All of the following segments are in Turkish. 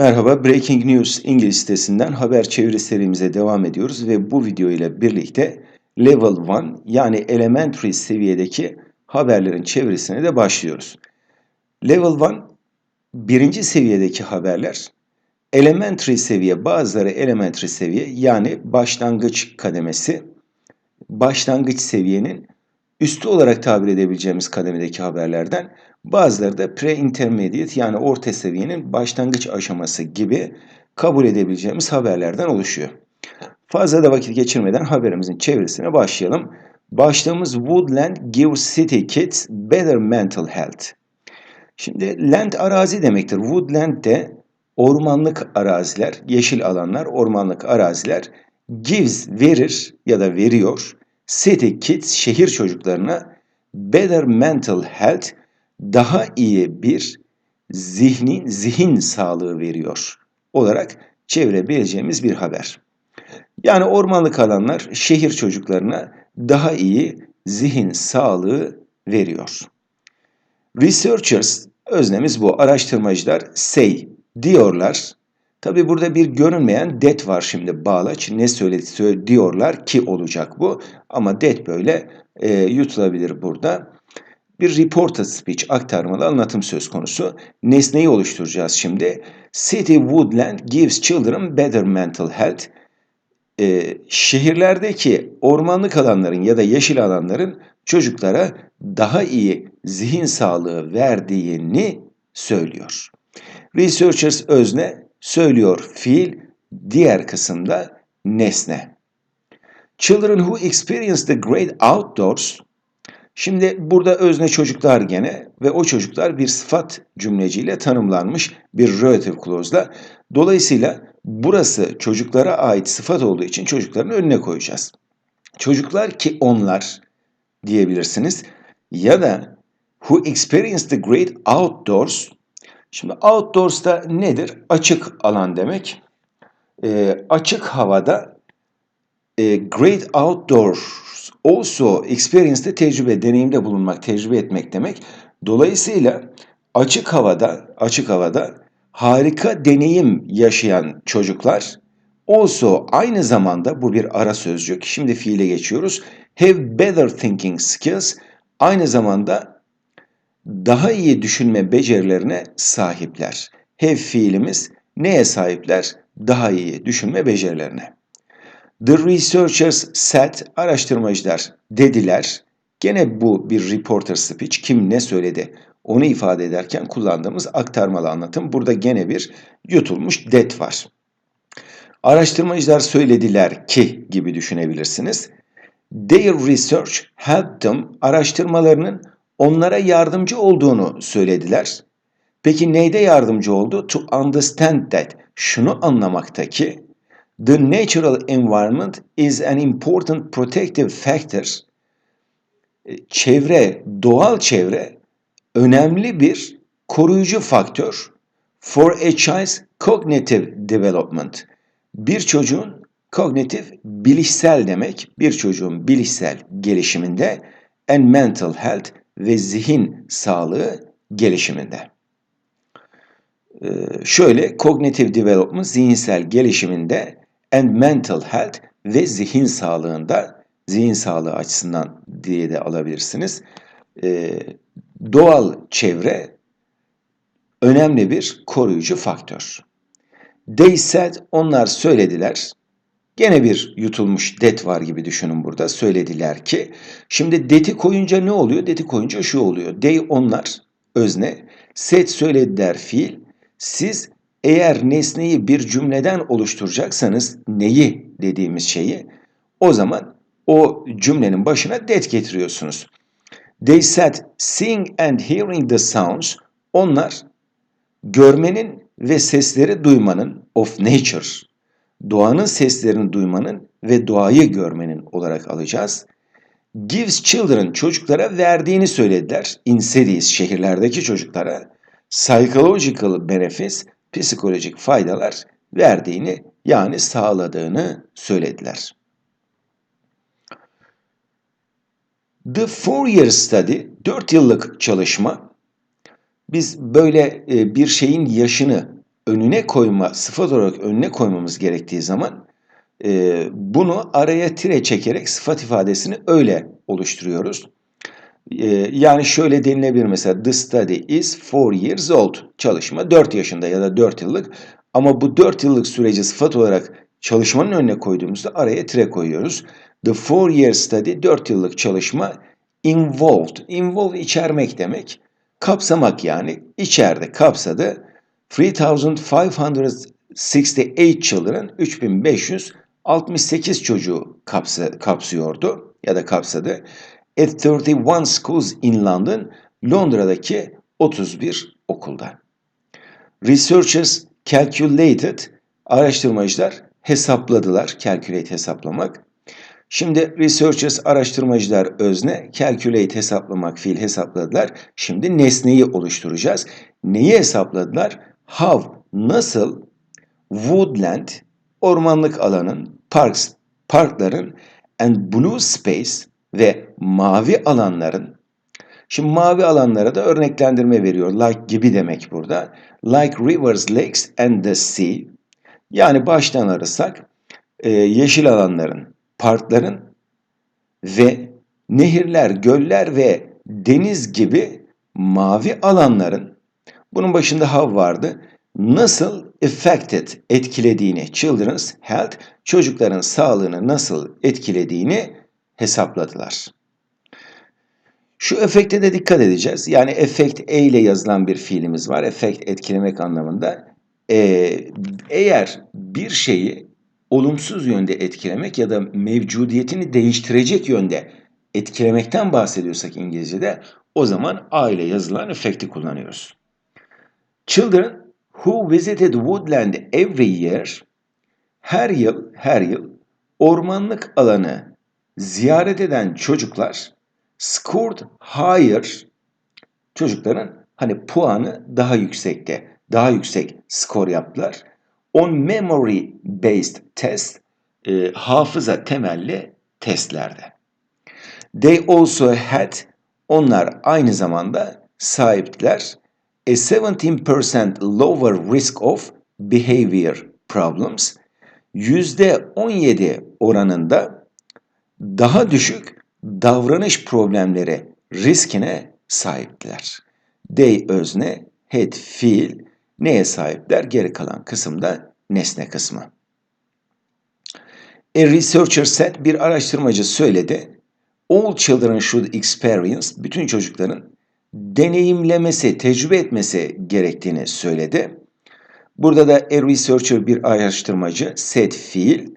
Merhaba, Breaking News İngiliz sitesinden haber çeviri serimize devam ediyoruz ve bu video ile birlikte Level 1 yani Elementary seviyedeki haberlerin çevirisine de başlıyoruz. Level 1 birinci seviyedeki haberler, Elementary seviye bazıları Elementary seviye yani başlangıç kademesi, başlangıç seviyenin üstü olarak tabir edebileceğimiz kademedeki haberlerden bazıları da pre-intermediate yani orta seviyenin başlangıç aşaması gibi kabul edebileceğimiz haberlerden oluşuyor. Fazla da vakit geçirmeden haberimizin çevirisine başlayalım. Başlığımız Woodland gives city kids better mental health. Şimdi land arazi demektir. Woodland de ormanlık araziler, yeşil alanlar, ormanlık araziler gives verir ya da veriyor. City kids şehir çocuklarına better mental health daha iyi bir zihnin zihin sağlığı veriyor olarak çevirebileceğimiz bir haber. Yani ormanlık alanlar şehir çocuklarına daha iyi zihin sağlığı veriyor. Researchers, öznemiz bu, araştırmacılar say diyorlar. Tabi burada bir görünmeyen det var şimdi bağlaç. Ne söyledi diyorlar ki olacak bu. Ama det böyle e, yutulabilir burada. Bir reported speech aktarmalı anlatım söz konusu. Nesneyi oluşturacağız şimdi. City Woodland gives children better mental health. Ee, şehirlerdeki ormanlık alanların ya da yeşil alanların çocuklara daha iyi zihin sağlığı verdiğini söylüyor. Researchers özne, söylüyor fiil, diğer kısımda nesne. Children who experience the great outdoors Şimdi burada özne çocuklar gene ve o çocuklar bir sıfat cümleciyle tanımlanmış bir relative clause'la. Dolayısıyla burası çocuklara ait sıfat olduğu için çocukların önüne koyacağız. Çocuklar ki onlar diyebilirsiniz ya da who experience the great outdoors. Şimdi outdoors da nedir? Açık alan demek. E, açık havada great outdoors also experience'de tecrübe, deneyimde bulunmak, tecrübe etmek demek. Dolayısıyla açık havada, açık havada harika deneyim yaşayan çocuklar also aynı zamanda bu bir ara sözcük. Şimdi fiile geçiyoruz. Have better thinking skills aynı zamanda daha iyi düşünme becerilerine sahipler. Have fiilimiz neye sahipler? Daha iyi düşünme becerilerine. The researchers said, araştırmacılar dediler. Gene bu bir reporter speech. Kim ne söyledi? Onu ifade ederken kullandığımız aktarmalı anlatım. Burada gene bir yutulmuş det var. Araştırmacılar söylediler ki gibi düşünebilirsiniz. Their research helped them, araştırmalarının onlara yardımcı olduğunu söylediler. Peki neyde yardımcı oldu? To understand that, şunu anlamakta ki The natural environment is an important protective factor. E, çevre, doğal çevre önemli bir koruyucu faktör for a child's cognitive development. Bir çocuğun kognitif bilişsel demek, bir çocuğun bilişsel gelişiminde and mental health ve zihin sağlığı gelişiminde. Ee, şöyle cognitive development zihinsel gelişiminde and mental health ve zihin sağlığında zihin sağlığı açısından diye de alabilirsiniz. Ee, doğal çevre önemli bir koruyucu faktör. They said, onlar söylediler. Gene bir yutulmuş det var gibi düşünün burada. Söylediler ki. Şimdi deti koyunca ne oluyor? Deti koyunca şu oluyor. They onlar özne. Said söylediler fiil. Siz eğer nesneyi bir cümleden oluşturacaksanız neyi dediğimiz şeyi o zaman o cümlenin başına det getiriyorsunuz. They said seeing and hearing the sounds onlar görmenin ve sesleri duymanın of nature doğanın seslerini duymanın ve doğayı görmenin olarak alacağız. Gives children çocuklara verdiğini söylediler. In cities şehirlerdeki çocuklara psychological benefits psikolojik faydalar verdiğini yani sağladığını söylediler. The Four Year Study, 4 yıllık çalışma, biz böyle e, bir şeyin yaşını önüne koyma, sıfat olarak önüne koymamız gerektiği zaman e, bunu araya tire çekerek sıfat ifadesini öyle oluşturuyoruz. E, yani şöyle denilebilir mesela the study is four years old. Çalışma 4 yaşında ya da 4 yıllık. Ama bu 4 yıllık süreci sıfat olarak çalışmanın önüne koyduğumuzda araya tire koyuyoruz. The four year study 4 yıllık çalışma involved. Involved içermek demek. Kapsamak yani içeride kapsadı. 3568 children 3568 çocuğu kapsa, kapsıyordu ya da kapsadı. At 31 schools in London Londra'daki 31 okulda. Researchers calculated araştırmacılar hesapladılar. Calculate hesaplamak. Şimdi researchers araştırmacılar özne, calculate hesaplamak fiil hesapladılar. Şimdi nesneyi oluşturacağız. Neyi hesapladılar? How, nasıl woodland, ormanlık alanın, parks, parkların and blue space ve mavi alanların Şimdi mavi alanlara da örneklendirme veriyor. Like gibi demek burada. Like rivers, lakes and the sea. Yani baştan arısak e, yeşil alanların, parkların ve nehirler, göller ve deniz gibi mavi alanların bunun başında hav vardı. Nasıl affected etkilediğini, children's health, çocukların sağlığını nasıl etkilediğini hesapladılar. Şu efekte de dikkat edeceğiz. Yani efekt e ile yazılan bir fiilimiz var. Efekt etkilemek anlamında. Ee, eğer bir şeyi olumsuz yönde etkilemek ya da mevcudiyetini değiştirecek yönde etkilemekten bahsediyorsak İngilizce'de o zaman A ile yazılan efekti kullanıyoruz. Children who visited woodland every year her yıl her yıl ormanlık alanı ziyaret eden çocuklar scored higher çocukların hani puanı daha yüksekte, daha yüksek skor yaptılar. On memory based test e, hafıza temelli testlerde. They also had onlar aynı zamanda sahiptiler a 17% lower risk of behavior problems %17 oranında daha düşük davranış problemleri riskine sahiptiler. They özne, had fiil neye sahipler? Geri kalan kısımda nesne kısmı. A researcher said, bir araştırmacı söyledi. All children should experience, bütün çocukların deneyimlemesi, tecrübe etmesi gerektiğini söyledi. Burada da a researcher bir araştırmacı, said fiil,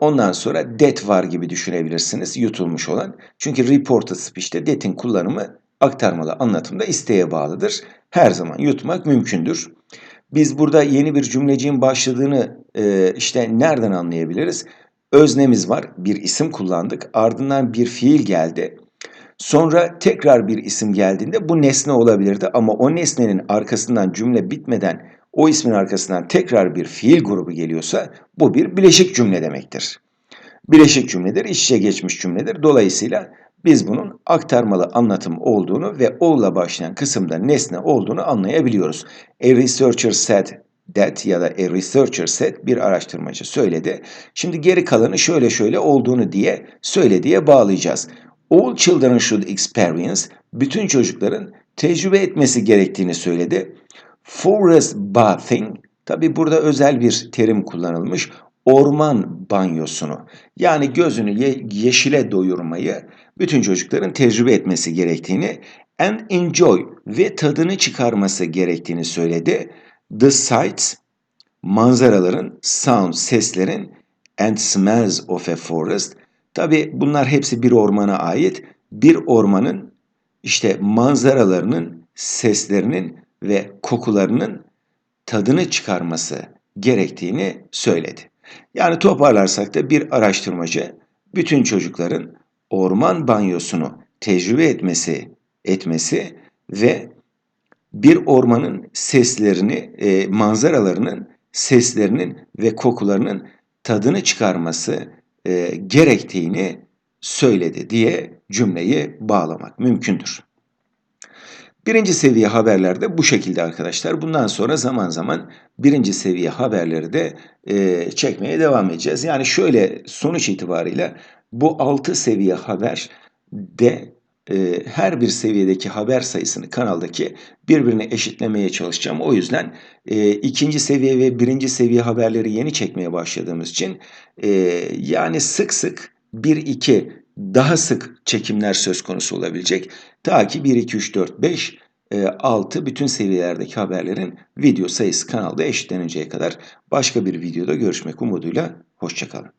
ondan sonra det var gibi düşünebilirsiniz yutulmuş olan. Çünkü reported speech'te det'in kullanımı aktarmalı anlatımda isteğe bağlıdır. Her zaman yutmak mümkündür. Biz burada yeni bir cümleciğin başladığını e, işte nereden anlayabiliriz? Öznemiz var, bir isim kullandık, ardından bir fiil geldi. Sonra tekrar bir isim geldiğinde bu nesne olabilirdi ama o nesnenin arkasından cümle bitmeden o ismin arkasından tekrar bir fiil grubu geliyorsa bu bir bileşik cümle demektir. Bileşik cümledir, iç içe geçmiş cümledir. Dolayısıyla biz bunun aktarmalı anlatım olduğunu ve ol'la başlayan kısımda nesne olduğunu anlayabiliyoruz. A researcher said that ya da a researcher said bir araştırmacı söyledi. Şimdi geri kalanı şöyle şöyle olduğunu diye söylediğe bağlayacağız. All children should experience, bütün çocukların tecrübe etmesi gerektiğini söyledi. Forest bathing, tabi burada özel bir terim kullanılmış. Orman banyosunu yani gözünü ye yeşile doyurmayı bütün çocukların tecrübe etmesi gerektiğini and enjoy ve tadını çıkarması gerektiğini söyledi. The sights, manzaraların, sound, seslerin and smells of a forest. Tabi bunlar hepsi bir ormana ait. Bir ormanın işte manzaralarının, seslerinin ve kokularının tadını çıkarması gerektiğini söyledi. Yani toparlarsak da bir araştırmacı bütün çocukların orman banyosunu tecrübe etmesi etmesi ve bir ormanın seslerini, e, manzaralarının seslerinin ve kokularının tadını çıkarması e, gerektiğini söyledi diye cümleyi bağlamak mümkündür. Birinci seviye haberlerde bu şekilde arkadaşlar. Bundan sonra zaman zaman birinci seviye haberleri de e, çekmeye devam edeceğiz. Yani şöyle sonuç itibariyle bu 6 seviye haber de e, her bir seviyedeki haber sayısını kanaldaki birbirine eşitlemeye çalışacağım. O yüzden e, ikinci seviye ve birinci seviye haberleri yeni çekmeye başladığımız için e, yani sık sık 1-2 daha sık çekimler söz konusu olabilecek. Ta ki 1, 2, 3, 4, 5, 6 bütün seviyelerdeki haberlerin video sayısı kanalda eşitleninceye kadar başka bir videoda görüşmek umuduyla. Hoşçakalın.